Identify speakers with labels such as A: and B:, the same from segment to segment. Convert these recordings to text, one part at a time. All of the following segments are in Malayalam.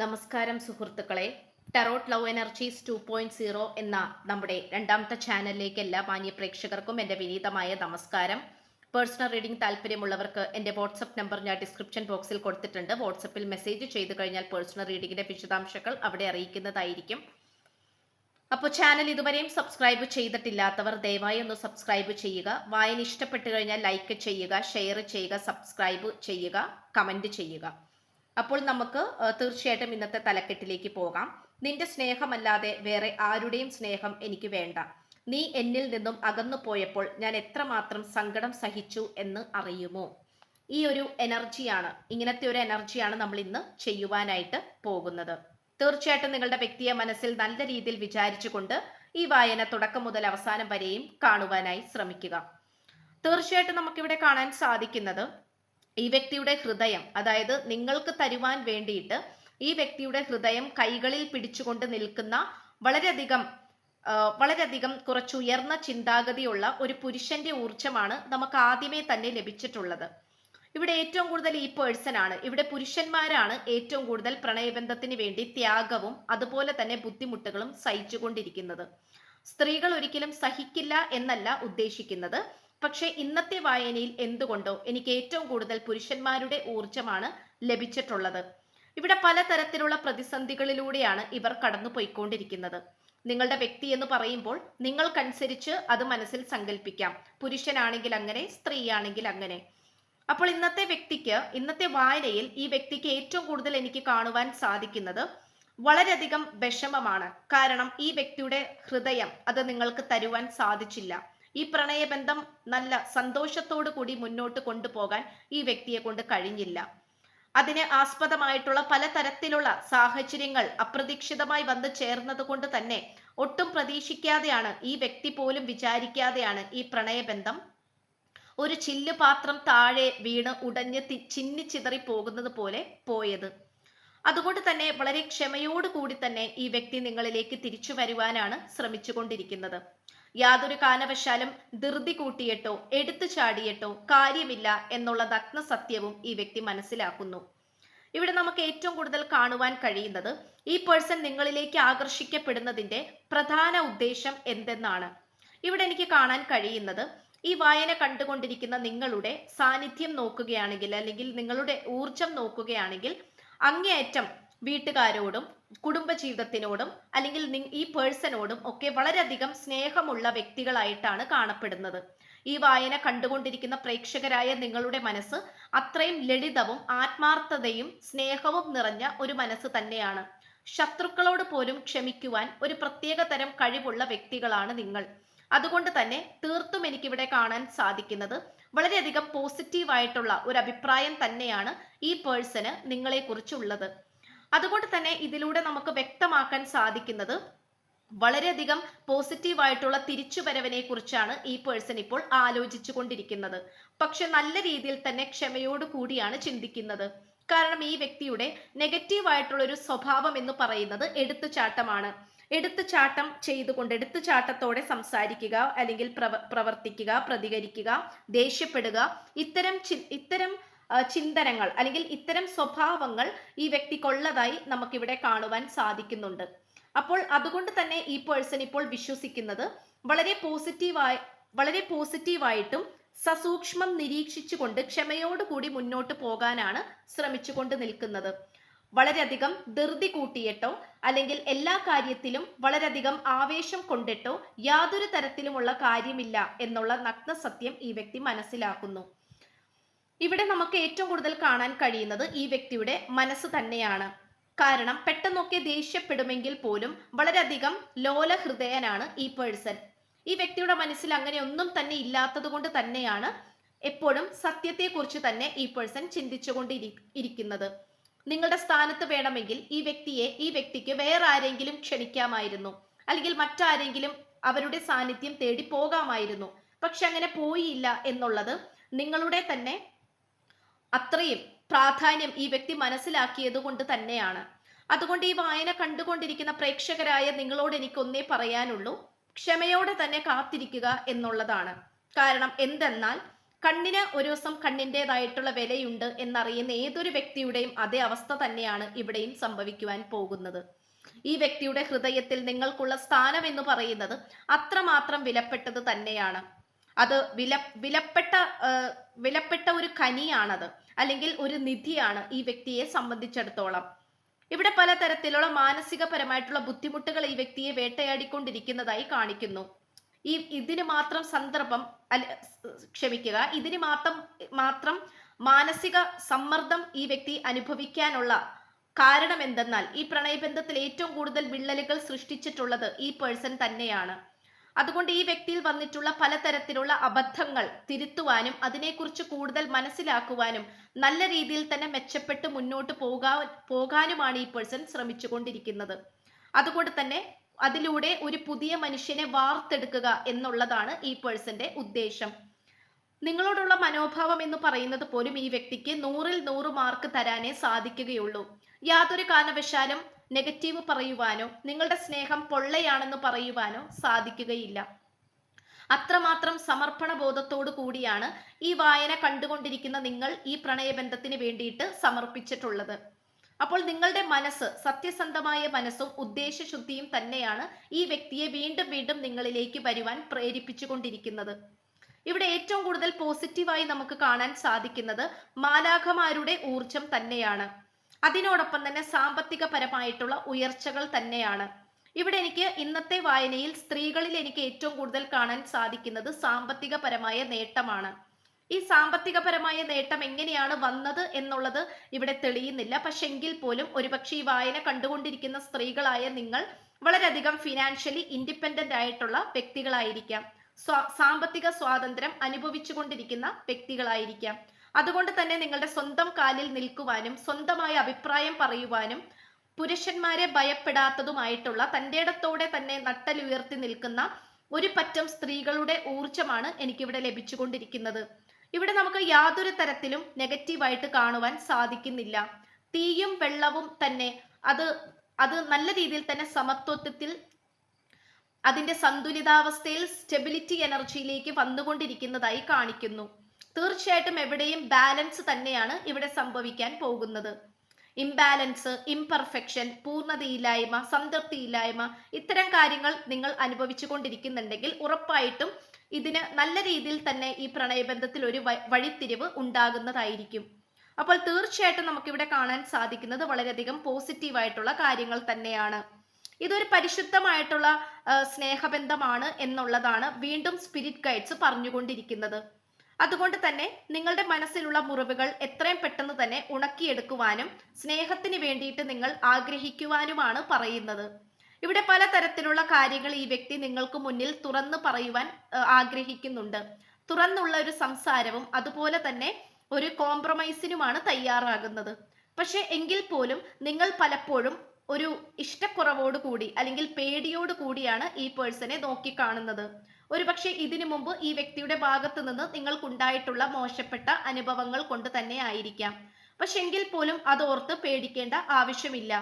A: നമസ്കാരം സുഹൃത്തുക്കളെ. Tarot love energies two point zero എന്ന നമ്മുടെ രണ്ടാമത്തെ ചാനലിലേക്ക് എല്ലാ മാന്യ പ്രേക്ഷകർക്കും എന്റെ വിനീതമായ നമസ്കാരം. പേഴ്സണൽ റീഡിംഗ് താല്പര്യമുള്ളവർക്ക് എന്റെ വാട്സപ്പ് നമ്പർ ഞാൻ ഡിസ്ക്രിപ്ഷൻ ബോക്സിൽ കൊടുത്തിട്ടുണ്ട്. വാട്സപ്പിൽ മെസ്സേജ് ചെയ്തു കഴിഞ്ഞാൽ പേഴ്സണൽ റീഡിങ്ങിന്റെ വിശദാംശങ്ങൾ അവിടെ അറിയിക്കുന്നതായിരിക്കും. അപ്പോൾ ചാനൽ ഇതുവരെയും സബ്സ്ക്രൈബ് ചെയ്തിട്ടില്ലാത്തവർ ദയവായി ഒന്ന് സബ്സ്ക്രൈബ് ചെയ്യുക. വായന ഇഷ്ടപ്പെട്ടു കഴിഞ്ഞാൽ ലൈക്ക് ചെയ്യുക ഷെയർ ചെയ്യുക സബ്സ്ക്രൈബ് ചെയ്യുക കമന്റ് ചെയ്യുക. അപ്പോൾ നമുക്ക് തീർച്ചയായിട്ടും ഇന്നത്തെ തലക്കെട്ടിലേക്ക് പോകാം. നിന്റെ സ്നേഹമല്ലാതെ വേറെ ആരുടെയും സ്നേഹം എനിക്ക് വേണ്ട. നീ എന്നിൽ നിന്നും അകന്നു പോയപ്പോൾ ഞാൻ എത്രമാത്രം സങ്കടം സഹിച്ചു എന്ന് അറിയുമോ? ഈ ഒരു എനർജിയാണ് ഇങ്ങനത്തെ ഒരു എനർജിയാണ് നമ്മൾ ഇന്ന് ചെയ്യുവാനായിട്ട് പോകുന്നത്. തീർച്ചയായിട്ടും നിങ്ങളുടെ വ്യക്തിയെ മനസ്സിൽ നല്ല രീതിയിൽ വിചാരിച്ചുകൊണ്ട് ഈ വായന തുടക്കം മുതൽ അവസാനം വരെയും കാണുവാനായി ശ്രമിക്കുക. തീർച്ചയായിട്ടും നമുക്കിവിടെ കാണാൻ സാധിക്കുന്നത് ഈ വ്യക്തിയുടെ ഹൃദയം അതായത് നിങ്ങൾക്ക് തരുവാൻ വേണ്ടിയിട്ട് ഈ വ്യക്തിയുടെ ഹൃദയം കൈകളിൽ പിടിച്ചുകൊണ്ട് നിൽക്കുന്ന വളരെയധികം വളരെയധികം കുറച്ച് ഉയർന്ന ചിന്താഗതിയുള്ള ഒരു പുരുഷന്റെ ഊർജമാണ് നമുക്ക് ആദ്യമേ തന്നെ ലഭിച്ചിട്ടുള്ളത്. ഇവിടെ ഏറ്റവും കൂടുതൽ ഈ പേഴ്സൺ ആണ്. ഇവിടെ പുരുഷന്മാരാണ് ഏറ്റവും കൂടുതൽ പ്രണയബന്ധത്തിന് വേണ്ടി ത്യാഗവും അതുപോലെ തന്നെ ബുദ്ധിമുട്ടുകളും സഹിച്ചുകൊണ്ടിരിക്കുന്നത്. സ്ത്രീകൾ ഒരിക്കലും സഹിക്കില്ല എന്നല്ല ഉദ്ദേശിക്കുന്നത്. പക്ഷേ ഇന്നത്തെ വായനയിൽ എന്തുകൊണ്ടോ എനിക്ക് ഏറ്റവും കൂടുതൽ പുരുഷന്മാരുടെ ഊർജമാണ് ലഭിച്ചിട്ടുള്ളത്. ഇവിടെ പലതരത്തിലുള്ള പ്രതിസന്ധികളിലൂടെയാണ് ഇവർ കടന്നു പോയിക്കൊണ്ടിരിക്കുന്നത് നിങ്ങളുടെ വ്യക്തി എന്ന് പറയുമ്പോൾ നിങ്ങൾക്കനുസരിച്ച് അത് മനസ്സിൽ സങ്കല്പിക്കാം പുരുഷനാണെങ്കിൽ അങ്ങനെ സ്ത്രീയാണെങ്കിൽ അങ്ങനെ. അപ്പോൾ ഇന്നത്തെ വ്യക്തിക്ക് ഇന്നത്തെ വായനയിൽ ഈ വ്യക്തിക്ക് ഏറ്റവും കൂടുതൽ എനിക്ക് കാണുവാൻ സാധിക്കുന്നത് വളരെയധികം വിഷമമാണ്. കാരണം ഈ വ്യക്തിയുടെ ഹൃദയം അത് നിങ്ങൾക്ക് തരുവാൻ സാധിച്ചില്ല. ഈ പ്രണയബന്ധം നല്ല സന്തോഷത്തോടു കൂടി മുന്നോട്ട് കൊണ്ടുപോകാൻ ഈ വ്യക്തിയെ കൊണ്ട് കഴിഞ്ഞില്ല. അതിന് ആസ്പദമായിട്ടുള്ള പലതരത്തിലുള്ള സാഹചര്യങ്ങൾ അപ്രതീക്ഷിതമായി വന്നു ചേർന്നത് കൊണ്ട് തന്നെ ഒട്ടും പ്രതീക്ഷിക്കാതെയാണ് ഈ വ്യക്തി പോലും വിചാരിക്കാതെയാണ് ഈ പ്രണയബന്ധം. ഒരു ചില്ല് പാത്രം താഴെ വീണ് ഉടഞ്ഞ് ചിന്നി ചിതറി പോകുന്നത് പോലെ പോയത്. അതുകൊണ്ട് തന്നെ വളരെ ക്ഷമയോടുകൂടി തന്നെ ഈ വ്യക്തി നിങ്ങളിലേക്ക് തിരിച്ചു വരുവാനാണ് ശ്രമിച്ചുകൊണ്ടിരിക്കുന്നത് യാതൊരു കാരണവശാലും ധൃതി കൂട്ടിയിട്ടോ എടുത്തു ചാടിയിട്ടോ കാര്യമില്ല എന്നുള്ള നഗ്ന സത്യവും ഈ വ്യക്തി മനസ്സിലാക്കുന്നു. ഇവിടെ നമുക്ക് ഏറ്റവും കൂടുതൽ കാണുവാൻ കഴിയുന്നത് ഈ പേഴ്സൺ നിങ്ങളിലേക്ക് ആകർഷിക്കപ്പെടുന്നതിന്റെ പ്രധാന ഉദ്ദേശം എന്തെന്നാണ്. ഇവിടെ എനിക്ക് കാണാൻ കഴിയുന്നത് ഈ വായന കണ്ടുകൊണ്ടിരിക്കുന്ന നിങ്ങളുടെ സാന്നിധ്യം നോക്കുകയാണെങ്കിൽ അല്ലെങ്കിൽ നിങ്ങളുടെ ഊർജം നോക്കുകയാണെങ്കിൽ അങ്ങേയറ്റം വീട്ടുകാരോടും കുടുംബജീവിതത്തിനോടും അല്ലെങ്കിൽ ഈ പേഴ്സണോടും ഒക്കെ വളരെയധികം സ്നേഹമുള്ള വ്യക്തികളായിട്ടാണ് കാണപ്പെടുന്നത്. ഈ വായന കണ്ടുകൊണ്ടിരിക്കുന്ന പ്രേക്ഷകരായ നിങ്ങളുടെ മനസ്സ് അത്രയും ലളിതവും ആത്മാർത്ഥതയും സ്നേഹവും നിറഞ്ഞ ഒരു മനസ്സ് തന്നെയാണ്. ശത്രുക്കളോട് പോലും ക്ഷമിക്കുവാൻ ഒരു പ്രത്യേക തരം കഴിവുള്ള വ്യക്തികളാണ് നിങ്ങൾ. അതുകൊണ്ട് തന്നെ തീർത്തും എനിക്കിവിടെ കാണാൻ സാധിക്കുന്നത് വളരെയധികം പോസിറ്റീവായിട്ടുള്ള ഒരു അഭിപ്രായം തന്നെയാണ് ഈ പേഴ്സണ് നിങ്ങളെ കുറിച്ചുള്ളത് അതുകൊണ്ട് തന്നെ ഇതിലൂടെ നമുക്ക് വ്യക്തമാക്കാൻ സാധിക്കുന്നത് വളരെയധികം പോസിറ്റീവ് ആയിട്ടുള്ള തിരിച്ചുവരവിനെ കുറിച്ചാണ് ഈ പേഴ്സൺ ഇപ്പോൾ ആലോചിച്ചു കൊണ്ടിരിക്കുന്നത് പക്ഷെ നല്ല രീതിയിൽ തന്നെ ക്ഷമയോട് കൂടിയാണ് ചിന്തിക്കുന്നത്. കാരണം ഈ വ്യക്തിയുടെ നെഗറ്റീവ് ആയിട്ടുള്ള ഒരു സ്വഭാവം എന്ന് പറയുന്നത് എടുത്തുചാട്ടമാണ്. എടുത്തുചാട്ടം ചെയ്തുകൊണ്ട് എടുത്തുചാട്ടത്തോടെ സംസാരിക്കുക അല്ലെങ്കിൽ പ്രവർത്തിക്കുക പ്രതികരിക്കുക ദേഷ്യപ്പെടുക ഇത്തരം ഇത്തരം ചിന്തനങ്ങൾ അല്ലെങ്കിൽ ഇത്തരം സ്വഭാവങ്ങൾ ഈ വ്യക്തിക്കുള്ളതായി നമുക്കിവിടെ കാണുവാൻ സാധിക്കുന്നുണ്ട്. അപ്പോൾ അതുകൊണ്ട് തന്നെ ഈ പേഴ്സൺ ഇപ്പോൾ വിശ്വസിക്കുന്നത് വളരെ പോസിറ്റീവായി വളരെ പോസിറ്റീവായിട്ടും സസൂക്ഷ്മം നിരീക്ഷിച്ചുകൊണ്ട് ക്ഷമയോടുകൂടി മുന്നോട്ട് പോകാനാണ് ശ്രമിച്ചുകൊണ്ട് നിൽക്കുന്നത്. വളരെയധികം ധൃതി കൂട്ടിയിട്ടോ അല്ലെങ്കിൽ എല്ലാ കാര്യത്തിലും വളരെയധികം ആവേശം കൊണ്ടിട്ടോ യാതൊരു തരത്തിലുമുള്ള കാര്യമില്ല എന്നുള്ള നഗ്ന സത്യം ഈ വ്യക്തി മനസ്സിലാക്കുന്നു. ഇവിടെ നമുക്ക് ഏറ്റവും കൂടുതൽ കാണാൻ കഴിയുന്നത് ഈ വ്യക്തിയുടെ മനസ്സ് തന്നെയാണ്. കാരണം പെട്ടെന്നൊക്കെ ദേഷ്യപ്പെടുമെങ്കിൽ പോലും വളരെയധികം ലോല ഹൃദയനാണ് ഈ പേഴ്സൺ. ഈ വ്യക്തിയുടെ മനസ്സിൽ അങ്ങനെ ഒന്നും തന്നെ ഇല്ലാത്തത് കൊണ്ട് തന്നെയാണ് എപ്പോഴും സത്യത്തെക്കുറിച്ച് തന്നെ ഈ പേഴ്സൺ ചിന്തിച്ചുകൊണ്ട് ഇരി- ഇരിക്കുന്നത് നിങ്ങളുടെ സ്ഥാനത്ത് വേണമെങ്കിൽ ഈ വ്യക്തിയെ ഈ വ്യക്തിക്ക് വേറെ ആരെങ്കിലും ക്ഷണിക്കാമായിരുന്നു. അല്ലെങ്കിൽ മറ്റാരെങ്കിലും അവരുടെ സാന്നിധ്യം തേടി പോകാമായിരുന്നു. പക്ഷെ അങ്ങനെ പോയില്ല എന്നുള്ളത് നിങ്ങളുടെ തന്നെ അത്രയും പ്രാധാന്യം ഈ വ്യക്തി മനസ്സിലാക്കിയത് കൊണ്ട് തന്നെയാണ്. അതുകൊണ്ട് ഈ വായന കണ്ടുകൊണ്ടിരിക്കുന്ന പ്രേക്ഷകരായ നിങ്ങളോട് എനിക്ക് ഒന്നേ പറയാനുള്ളൂ ക്ഷമയോടെ തന്നെ കാത്തിരിക്കുക എന്നുള്ളതാണ്. കാരണം എന്തെന്നാൽ കണ്ണിന് ഒരു ദിവസം കണ്ണിന്റെതായിട്ടുള്ള വിലയുണ്ട് എന്നറിയുന്ന ഏതൊരു വ്യക്തിയുടെയും അതേ അവസ്ഥ തന്നെയാണ് ഇവിടെയും സംഭവിക്കുവാൻ പോകുന്നത്. ഈ വ്യക്തിയുടെ ഹൃദയത്തിൽ നിങ്ങൾക്കുള്ള സ്ഥാനം എന്ന് പറയുന്നത് അത്രമാത്രം വിലപ്പെട്ടത് തന്നെയാണ്. അത് വില വിലപ്പെട്ട വിലപ്പെട്ട ഒരു കനിയാണത്. അല്ലെങ്കിൽ ഒരു നിധിയാണ് ഈ വ്യക്തിയെ സംബന്ധിച്ചിടത്തോളം. ഇവിടെ പലതരത്തിലുള്ള മാനസികപരമായിട്ടുള്ള ബുദ്ധിമുട്ടുകൾ ഈ വ്യക്തിയെ വേട്ടയാടിക്കൊണ്ടിരിക്കുന്നതായി കാണിക്കുന്നു. ഈ ഇതിന് മാത്രം സന്ദർഭം ക്ഷമിക്കുക ഇതിന് മാത്രം മാത്രം മാനസിക സമ്മർദ്ദം ഈ വ്യക്തി അനുഭവിക്കാനുള്ള കാരണം എന്തെന്നാൽ ഈ പ്രണയബന്ധത്തിൽ ഏറ്റവും കൂടുതൽ വിള്ളലുകൾ സൃഷ്ടിച്ചിട്ടുള്ളത് ഈ പേഴ്സൺ തന്നെയാണ്. അതുകൊണ്ട് ഈ വ്യക്തിയിൽ വന്നിട്ടുള്ള പലതരത്തിലുള്ള അബദ്ധങ്ങൾ തിരുത്തുവാനും അതിനെക്കുറിച്ച് കൂടുതൽ മനസ്സിലാക്കുവാനും നല്ല രീതിയിൽ തന്നെ മെച്ചപ്പെട്ട് മുന്നോട്ട് പോകാ പോകാനുമാണ് ഈ പേഴ്സൺ ശ്രമിച്ചുകൊണ്ടിരിക്കുന്നത്. അതുകൊണ്ട് തന്നെ അതിലൂടെ ഒരു പുതിയ മനുഷ്യനെ വാർത്തെടുക്കുക എന്നുള്ളതാണ് ഈ പേഴ്സന്റെ ഉദ്ദേശം. നിങ്ങളോടുള്ള മനോഭാവം എന്ന് പറയുന്നത് പോലും ഈ വ്യക്തിക്ക് നൂറിൽ നൂറ് മാർക്ക് തരാനേ സാധിക്കുകയുള്ളൂ. യാതൊരു കാരണവശാലും നെഗറ്റീവ് പറയുവാനോ നിങ്ങളുടെ സ്നേഹം പൊള്ളയാണെന്ന് പറയുവാനോ സാധിക്കുകയില്ല. അത്രമാത്രം സമർപ്പണ ബോധത്തോടു കൂടിയാണ് ഈ വായന കണ്ടുകൊണ്ടിരിക്കുന്ന നിങ്ങൾ ഈ പ്രണയബന്ധത്തിന് വേണ്ടിയിട്ട് സമർപ്പിച്ചിട്ടുള്ളത്. അപ്പോൾ നിങ്ങളുടെ മനസ്സ് സത്യസന്ധമായ മനസ്സും ഉദ്ദേശശുദ്ധിയും തന്നെയാണ് ഈ വ്യക്തിയെ വീണ്ടും വീണ്ടും നിങ്ങളിലേക്ക് വരുവാൻ പ്രേരിപ്പിച്ചുകൊണ്ടിരിക്കുന്നത്. ഇവിടെ ഏറ്റവും കൂടുതൽ പോസിറ്റീവായി നമുക്ക് കാണാൻ സാധിക്കുന്നത് മാലാഖമാരുടെ ഊർജം തന്നെയാണ്. അതിനോടൊപ്പം തന്നെ സാമ്പത്തികപരമായിട്ടുള്ള ഉയർച്ചകൾ തന്നെയാണ്. ഇവിടെ എനിക്ക് ഇന്നത്തെ വായനയിൽ സ്ത്രീകളിൽ എനിക്ക് ഏറ്റവും കൂടുതൽ കാണാൻ സാധിക്കുന്നത് സാമ്പത്തികപരമായ നേട്ടമാണ്. ഈ സാമ്പത്തികപരമായ നേട്ടം എങ്ങനെയാണ് വന്നത് എന്നുള്ളത് ഇവിടെ തെളിയുന്നില്ല. പക്ഷെ എങ്കിൽ പോലും ഒരുപക്ഷെ ഈ വായന കണ്ടുകൊണ്ടിരിക്കുന്ന സ്ത്രീകളായ നിങ്ങൾ വളരെയധികം ഫിനാൻഷ്യലി ഇൻഡിപെൻഡന്റ് ആയിട്ടുള്ള വ്യക്തികളായിരിക്കാം. സാമ്പത്തിക സ്വാതന്ത്ര്യം അനുഭവിച്ചുകൊണ്ടിരിക്കുന്ന വ്യക്തികളായിരിക്കാം. അതുകൊണ്ട് തന്നെ നിങ്ങളുടെ സ്വന്തം കാലിൽ നിൽക്കുവാനും സ്വന്തമായ അഭിപ്രായം പറയുവാനും പുരുഷന്മാരെ ഭയപ്പെടാത്തതുമായിട്ടുള്ള തന്റെ ഇടത്തോടെ തന്നെ നട്ടലുയർത്തി നിൽക്കുന്ന ഒരു പറ്റം സ്ത്രീകളുടെ ഊർജമാണ് എനിക്കിവിടെ ലഭിച്ചുകൊണ്ടിരിക്കുന്നത്. ഇവിടെ നമുക്ക് യാതൊരു തരത്തിലും നെഗറ്റീവായിട്ട് കാണുവാൻ സാധിക്കുന്നില്ല. തീയും വെള്ളവും തന്നെ അത് അത് നല്ല രീതിയിൽ തന്നെ സമത്വത്തിൽ അതിന്റെ സന്തുലിതാവസ്ഥയിൽ സ്റ്റെബിലിറ്റി എനർജിയിലേക്ക് വന്നുകൊണ്ടിരിക്കുന്നതായി കാണിക്കുന്നു. തീർച്ചയായിട്ടും എവിടെയും ബാലൻസ് തന്നെയാണ് ഇവിടെ സംഭവിക്കാൻ പോകുന്നത്. ഇംബാലൻസ് ഇംപെർഫെക്ഷൻ പൂർണതയില്ലായ്മ സംതൃപ്തിയില്ലായ്മ ഇത്തരം കാര്യങ്ങൾ നിങ്ങൾ അനുഭവിച്ചു കൊണ്ടിരിക്കുന്നുണ്ടെങ്കിൽ ഉറപ്പായിട്ടും ഇതിന് നല്ല രീതിയിൽ തന്നെ ഈ പ്രണയബന്ധത്തിൽ ഒരു വഴിത്തിരിവ് ഉണ്ടാകുന്നതായിരിക്കും. അപ്പോൾ തീർച്ചയായിട്ടും നമുക്കിവിടെ കാണാൻ സാധിക്കുന്നത് വളരെയധികം പോസിറ്റീവായിട്ടുള്ള കാര്യങ്ങൾ തന്നെയാണ്. ഇതൊരു പരിശുദ്ധമായിട്ടുള്ള സ്നേഹബന്ധമാണ് എന്നുള്ളതാണ് വീണ്ടും സ്പിരിറ്റ് ഗൈഡ്സ് പറഞ്ഞുകൊണ്ടിരിക്കുന്നത്. അതുകൊണ്ട് തന്നെ നിങ്ങളുടെ മനസ്സിലുള്ള മുറിവുകൾ എത്രയും പെട്ടെന്ന് തന്നെ ഉണക്കിയെടുക്കുവാനും സ്നേഹത്തിന് വേണ്ടിയിട്ട് നിങ്ങൾ ആഗ്രഹിക്കുവാനുമാണ് പറയുന്നത്. ഇവിടെ പലതരത്തിലുള്ള കാര്യങ്ങൾ ഈ വ്യക്തി നിങ്ങൾക്ക് മുന്നിൽ തുറന്നു പറയുവാൻ ആഗ്രഹിക്കുന്നുണ്ട്. തുറന്നുള്ള ഒരു സംസാരവും അതുപോലെ തന്നെ ഒരു കോംപ്രമൈസിനുമാണ് തയ്യാറാകുന്നത്. പക്ഷെ എങ്കിൽ പോലും നിങ്ങൾ പലപ്പോഴും ഒരു ഇഷ്ടക്കുറവോട് കൂടി അല്ലെങ്കിൽ പേടിയോട് കൂടിയാണ് ഈ പേഴ്സണെ നോക്കിക്കാണുന്നത്. ഒരുപക്ഷെ ഇതിനു മുമ്പ് ഈ വ്യക്തിയുടെ ഭാഗത്തു നിന്ന് നിങ്ങൾക്കുണ്ടായിട്ടുള്ള മോശപ്പെട്ട അനുഭവങ്ങൾ കൊണ്ട് തന്നെ ആയിരിക്കാം. പക്ഷെ എങ്കിൽ പോലും അതോർത്ത് പേടിക്കേണ്ട ആവശ്യമില്ല.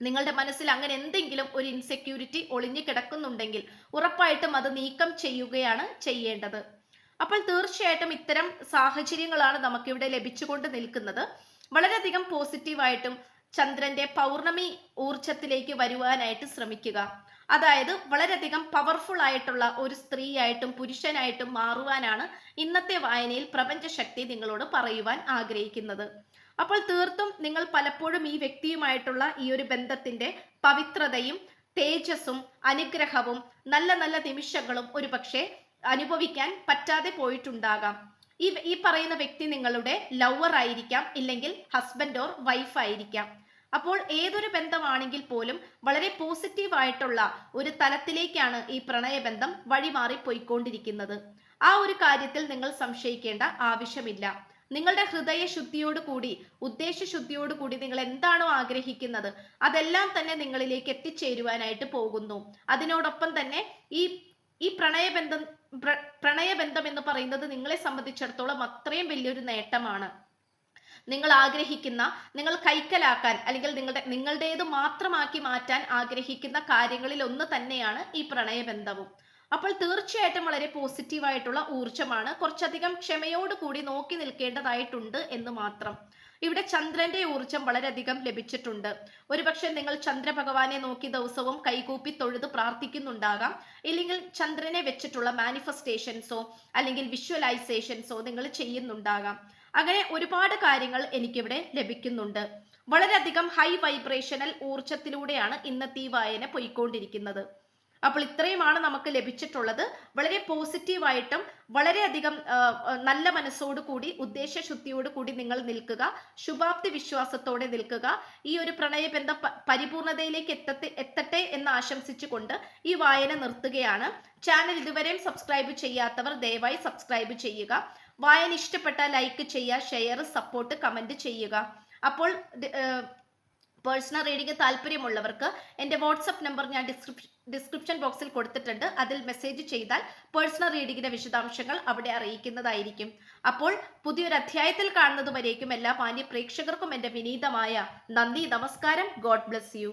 A: നിങ്ങളുടെ മനസ്സിൽ അങ്ങനെ എന്തെങ്കിലും ഒരു ഇൻസെക്യൂരിറ്റി ഒളിഞ്ഞു കിടക്കുന്നുണ്ടെങ്കിൽ ഉറപ്പായിട്ടും അത് നീക്കം ചെയ്യുകയാണ് ചെയ്യേണ്ടത്. അപ്പോൾ തീർച്ചയായിട്ടും ഇത്തരം സാഹചര്യങ്ങളാണ് നമുക്കിവിടെ ലഭിച്ചുകൊണ്ട് നിൽക്കുന്നത്. വളരെയധികം പോസിറ്റീവായിട്ടും ചന്ദ്രന്റെ പൗർണമി ഊർജത്തിലേക്ക് വരുവാനായിട്ട് ശ്രമിക്കുക. അതായത് വളരെയധികം പവർഫുൾ ആയിട്ടുള്ള ഒരു സ്ത്രീയായിട്ടും പുരുഷനായിട്ടും മാറുവാനാണ് ഇന്നത്തെ വായനയിൽ പ്രപഞ്ചശക്തി നിങ്ങളോട് പറയുവാൻ ആഗ്രഹിക്കുന്നത്. അപ്പോൾ തീർത്തും നിങ്ങൾ പലപ്പോഴും ഈ വ്യക്തിയുമായിട്ടുള്ള ഈ ഒരു ബന്ധത്തിന്റെ പവിത്രതയും തേജസ്സും അനുഗ്രഹവും നല്ല നല്ല നിമിഷങ്ങളും ഒരുപക്ഷെ അനുഭവിക്കാൻ പറ്റാതെ പോയിട്ടുണ്ടാകാം. ഈ ഈ പറയുന്ന വ്യക്തി നിങ്ങളുടെ ലവർ ആയിരിക്കാം ഇല്ലെങ്കിൽ ഹസ്ബൻഡ് ഓർ വൈഫ് ആയിരിക്കാം. അപ്പോൾ ഏതൊരു ബന്ധമാണെങ്കിൽ പോലും വളരെ പോസിറ്റീവ് ആയിട്ടുള്ള ഒരു തലത്തിലേക്കാണ് ഈ പ്രണയബന്ധം വഴിമാറി പോയിക്കൊണ്ടിരിക്കുന്നത്. ആ ഒരു കാര്യത്തിൽ നിങ്ങൾ സംശയിക്കേണ്ട ആവശ്യമില്ല. നിങ്ങളുടെ ഹൃദയ ശുദ്ധിയോട് കൂടി ഉദ്ദേശശുദ്ധിയോട് കൂടി നിങ്ങൾ എന്താണോ ആഗ്രഹിക്കുന്നത് അതെല്ലാം തന്നെ നിങ്ങളിലേക്ക് എത്തിച്ചേരുവാനായിട്ട് പോകുന്നു. അതിനോടൊപ്പം തന്നെ ഈ ഈ പ്രണയബന്ധം പ്രണയബന്ധം എന്ന് പറയുന്നത് നിങ്ങളെ സംബന്ധിച്ചിടത്തോളം അത്രയും വലിയൊരു നേട്ടമാണ്. നിങ്ങൾ ആഗ്രഹിക്കുന്ന നിങ്ങൾ കൈക്കലാക്കാൻ അല്ലെങ്കിൽ നിങ്ങളുടെ നിങ്ങളുടേത് മാത്രമാക്കി മാറ്റാൻ ആഗ്രഹിക്കുന്ന കാര്യങ്ങളിൽ ഒന്ന് തന്നെയാണ് ഈ പ്രണയബന്ധവും. അപ്പോൾ തീർച്ചയായിട്ടും വളരെ പോസിറ്റീവായിട്ടുള്ള ഊർജമാണ് കുറച്ചധികം ക്ഷമയോടുകൂടി നോക്കി നിൽക്കേണ്ടതായിട്ടുണ്ട് എന്ന് മാത്രം. ഇവിടെ ചന്ദ്രന്റെ ഊർജം വളരെയധികം ലഭിച്ചിട്ടുണ്ട്. ഒരുപക്ഷെ നിങ്ങൾ ചന്ദ്രഭഗവാനെ നോക്കി ദിവസവും കൈകൂപ്പി തൊഴുത് പ്രാർത്ഥിക്കുന്നുണ്ടാകാം. ഇല്ലെങ്കിൽ ചന്ദ്രനെ വെച്ചിട്ടുള്ള മാനിഫെസ്റ്റേഷൻസോ അല്ലെങ്കിൽ വിഷ്വലൈസേഷൻസോ നിങ്ങൾ ചെയ്യുന്നുണ്ടാകാം. അങ്ങനെ ഒരുപാട് കാര്യങ്ങൾ എനിക്കിവിടെ ലഭിക്കുന്നുണ്ട്. വളരെയധികം ഹൈ വൈബ്രേഷനൽ ഊർജത്തിലൂടെയാണ് ഇന്നത്തെ ഈ വായന പോയിക്കൊണ്ടിരിക്കുന്നത്. അപ്പോൾ ഇത്രയുമാണ് നമുക്ക് ലഭിച്ചിട്ടുള്ളത്. വളരെ പോസിറ്റീവായിട്ടും വളരെയധികം നല്ല മനസ്സോടു കൂടി ഉദ്ദേശശുദ്ധിയോട് കൂടി നിങ്ങൾ നിൽക്കുക. ശുഭാപ്തി വിശ്വാസത്തോടെ നിൽക്കുക. ഈ ഒരു പ്രണയബന്ധം പരിപൂർണതയിലേക്ക് എത്തത്തെ എത്തട്ടെ എന്ന് ആശംസിച്ചുകൊണ്ട് ഈ വായന നിർത്തുകയാണ്. ചാനൽ ഇതുവരെയും സബ്സ്ക്രൈബ് ചെയ്യാത്തവർ ദയവായി സബ്സ്ക്രൈബ് ചെയ്യുക. വായന ഇഷ്ടപ്പെട്ട ലൈക്ക് ചെയ്യുക ഷെയർ സപ്പോർട്ട് കമന്റ് ചെയ്യുക. അപ്പോൾ പേഴ്സണൽ റീഡിംഗ് താല്പര്യമുള്ളവർക്ക് എന്റെ വാട്സപ്പ് നമ്പർ ഞാൻ ഡിസ്ക്രിപ്ഷൻ ഡിസ്ക്രിപ്ഷൻ ബോക്സിൽ കൊടുത്തിട്ടുണ്ട്. അതിൽ മെസ്സേജ് ചെയ്താൽ പേഴ്സണൽ റീഡിങ്ങിന്റെ വിശദാംശങ്ങൾ അവിടെ അറിയിക്കുന്നതായിരിക്കും. അപ്പോൾ പുതിയൊരു അധ്യായത്തിൽ കാണുന്നതുവരേക്കും എല്ലാ മാന്യ പ്രേക്ഷകർക്കും എന്റെ വിനീതമായ നന്ദി നമസ്കാരം. God bless you